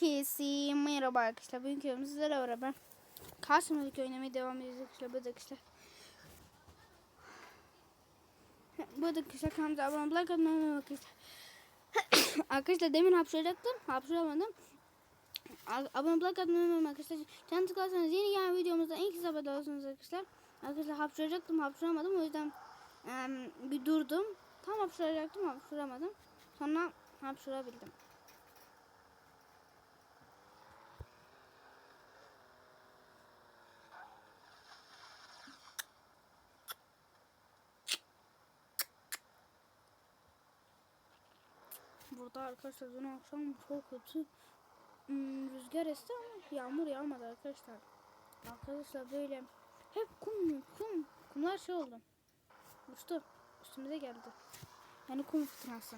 Herkese merhaba arkadaşlar. Bugün videomuzda sizlerle beraber Kasım'daki oynamaya devam edeceğiz arkadaşlar. Bu da arkadaşlar. Bu da arkadaşlar kanalımıza abone olmayı, unutmayın arkadaşlar. arkadaşlar demin hapşıracaktım. Hapşıramadım. Abone olmayı, unutmayın arkadaşlar. Canı tıklarsanız yeni gelen videomuzda en kısa haberdar olursunuz arkadaşlar. Arkadaşlar hapşıracaktım. Hapşıramadım. O yüzden em, bir durdum. Tam hapşıracaktım. Hapşıramadım. Sonra hapşırabildim. Burada arkadaşlar dün akşam çok kötü hmm, rüzgar esti ama yağmur yağmadı arkadaşlar. Arkadaşlar böyle hep kum kum kumlar şey oldu. Uçtu. Üstümüze geldi. Yani kum fırtınası.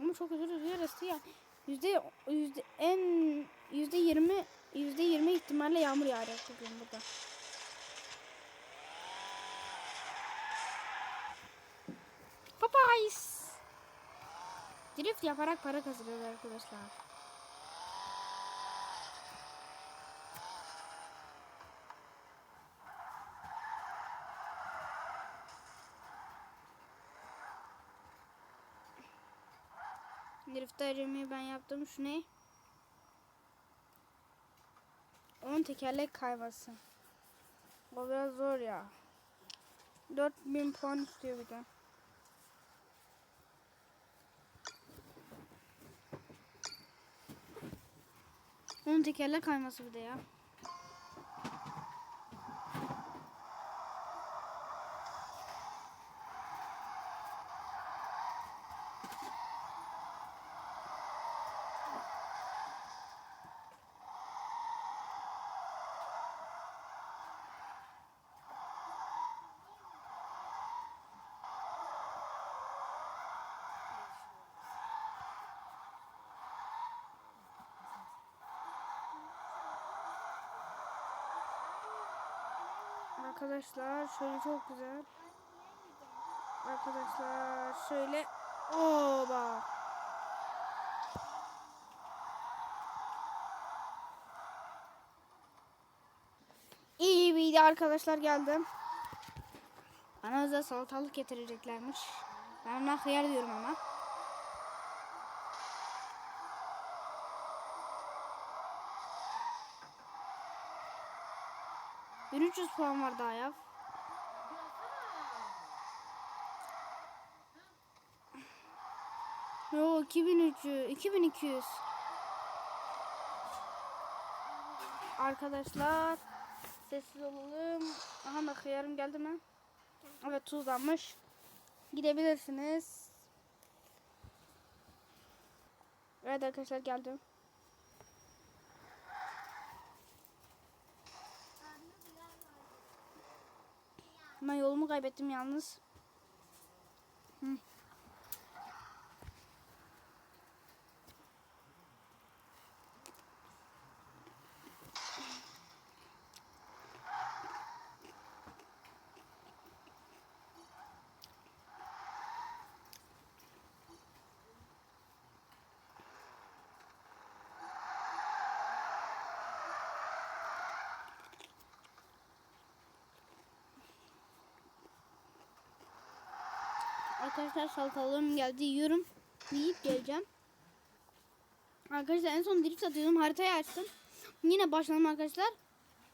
Ama çok kötü rüzgar esti ya. Yüzde, yüzde en yüzde yirmi yüzde yirmi ihtimalle yağmur yağacak bugün burada. Papayız. Drift yaparak para kazanıyoruz arkadaşlar. Drift aramayı ben yaptım. Şu ne? 10 tekerlek kayması. O biraz zor ya. 4000 puan istiyor bir de. Onun tekerlek kayması bir de ya. Arkadaşlar şöyle çok güzel. Arkadaşlar şöyle oba. İyi bir de arkadaşlar geldim. Bana özel salatalık getireceklermiş. Ben ona hıyar diyorum ama. Bir 300 puan var daha ya. Yo 2300, 2200. Arkadaşlar sessiz olalım. Aha da hıyarım geldi mi? Evet tuzlanmış. Gidebilirsiniz. Evet arkadaşlar geldim. Ben yolumu kaybettim yalnız. Hı. Arkadaşlar salatalığım geldi. Yiyorum. Yiyip geleceğim. Arkadaşlar en son drift atıyordum. Haritayı açtım. Yine başladım arkadaşlar.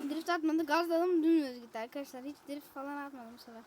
Drift atmadı. Gazladım. Dümdüz gitti arkadaşlar. Hiç drift falan atmadım bu sefer.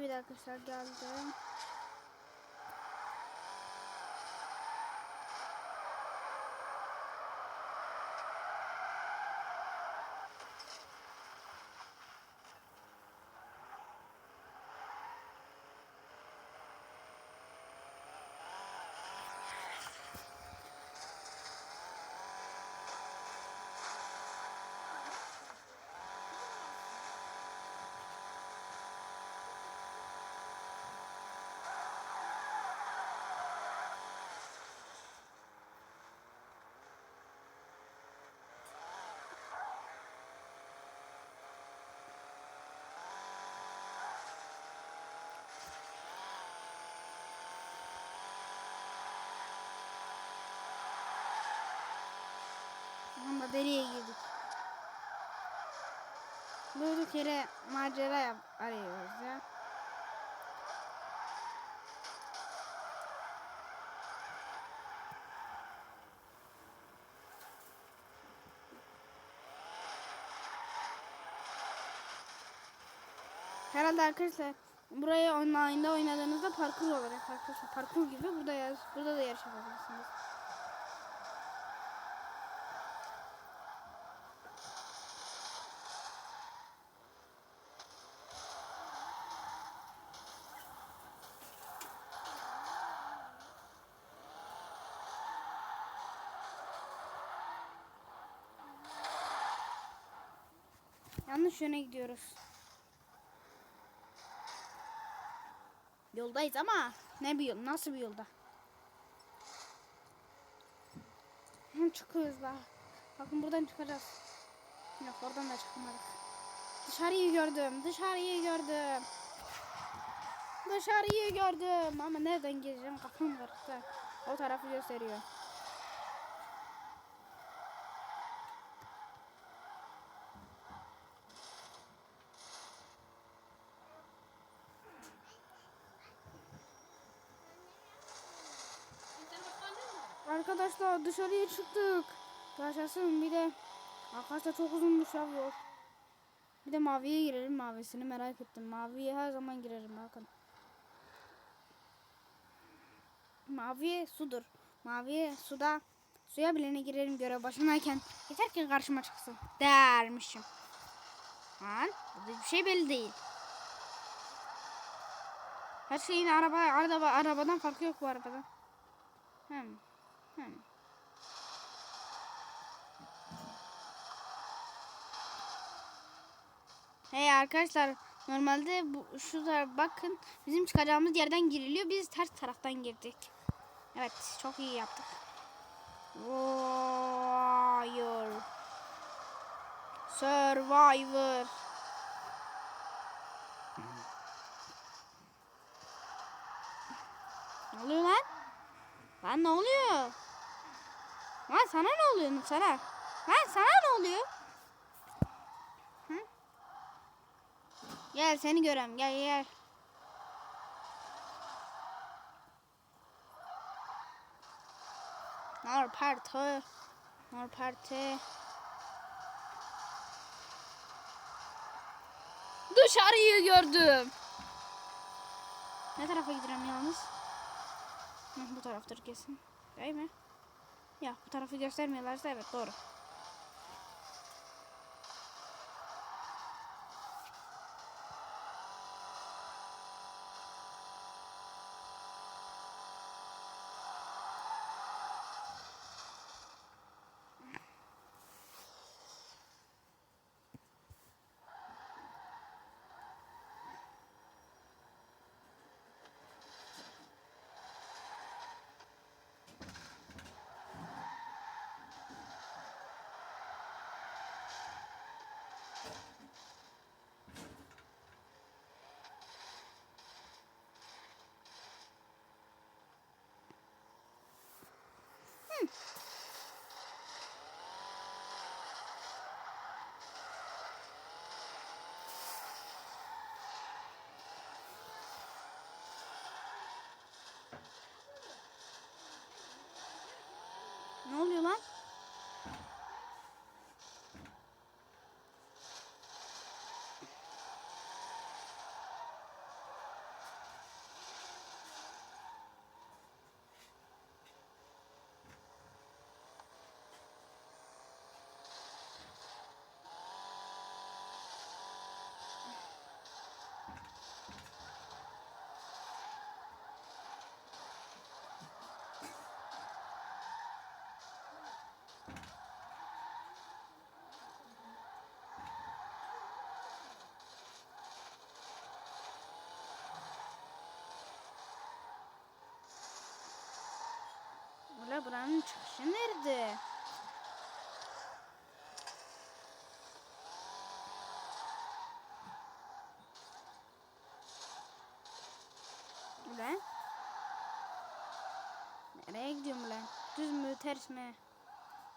Evet arkadaşlar geldim. Deriye girdik. Durduk yere macera yap arıyoruz ya. Herhalde arkadaşlar burayı online'da oynadığınızda parkur olarak arkadaşlar parkur gibi burada yaz, burada da yarış yapabilirsiniz. Yanlış yöne gidiyoruz. Yoldayız ama ne bir yol, nasıl bir yolda? Çıkıyoruz daha. Bakın buradan çıkacağız. Yok oradan da çıkmadık. Dışarıyı gördüm, dışarıyı gördüm. Dışarıyı gördüm ama nereden gireceğim kafam karıştı. O tarafı gösteriyor. Arkadaşlar dışarıya çıktık. Yaşasın bir de arkadaşlar çok ya bu yol. Bir de maviye girelim mavisini merak ettim. Maviye her zaman girerim bakın. Maviye sudur. Maviye suda suya bilene girerim görev başındayken. Yeter ki karşıma çıksın. Dermişim. Lan bir şey belli değil. Her şeyin araba, araba arabadan farkı yok bu arabadan. Hem. Hey arkadaşlar normalde bu şu tarafa bakın bizim çıkacağımız yerden giriliyor biz ters taraftan girdik. Evet çok iyi yaptık. Warrior. Survivor. Ne oluyor lan? Lan ne oluyor? Lan sana ne oluyor sana? Lan sana ne oluyor? Hı? Gel seni görem gel gel. Nor parti. Nor parti. Dışarıyı gördüm. Ne tarafa gidiyorum yalnız? Bu taraftır kesin. Değil mi? Ya bu tarafı göstermiyorlarsa evet doğru. Arkadaşlar buranın çıkışı nerede? Ulan. Nereye gidiyorum lan? Düz mü ters mi?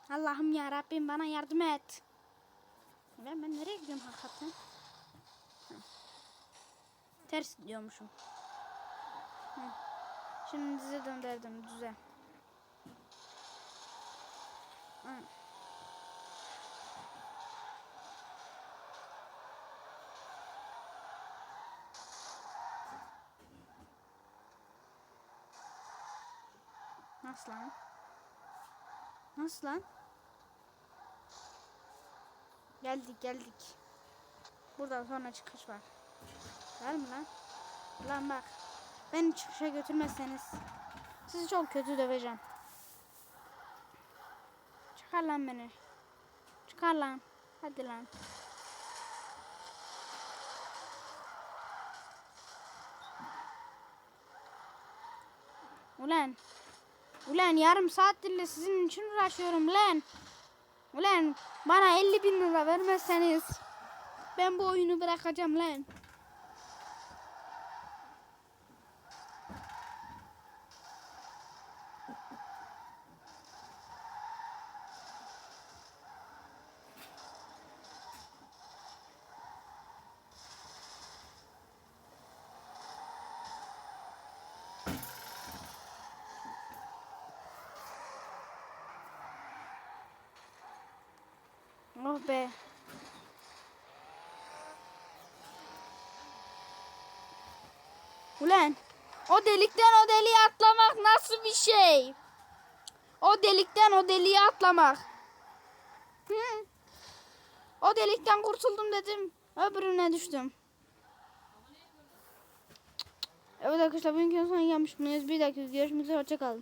Allah'ım ya Rabbim bana yardım et. Ulan ben nereye gidiyorum hakikaten? Hı. Ters gidiyormuşum. Hı. Şimdi dize döndürdüm düze. Hı. Nasıl lan? Nasıl lan? Geldik geldik. Buradan sonra çıkış var. Var mı lan? Lan bak. Beni çıkışa götürmezseniz sizi çok kötü döveceğim. Çıkar lan beni. Çıkar lan. Hadi lan. Ulan. Ulan yarım saattir sizin için uğraşıyorum lan. Ulan bana 50 bin lira vermezseniz ben bu oyunu bırakacağım lan. Oh be. Ulan o delikten o deliğe atlamak nasıl bir şey? O delikten o deliğe atlamak. Hı? O delikten kurtuldum dedim. Öbürüne düştüm. Evet arkadaşlar bugünkü sonuna gelmiş? Bir dakika görüşmek üzere. Hoşçakalın.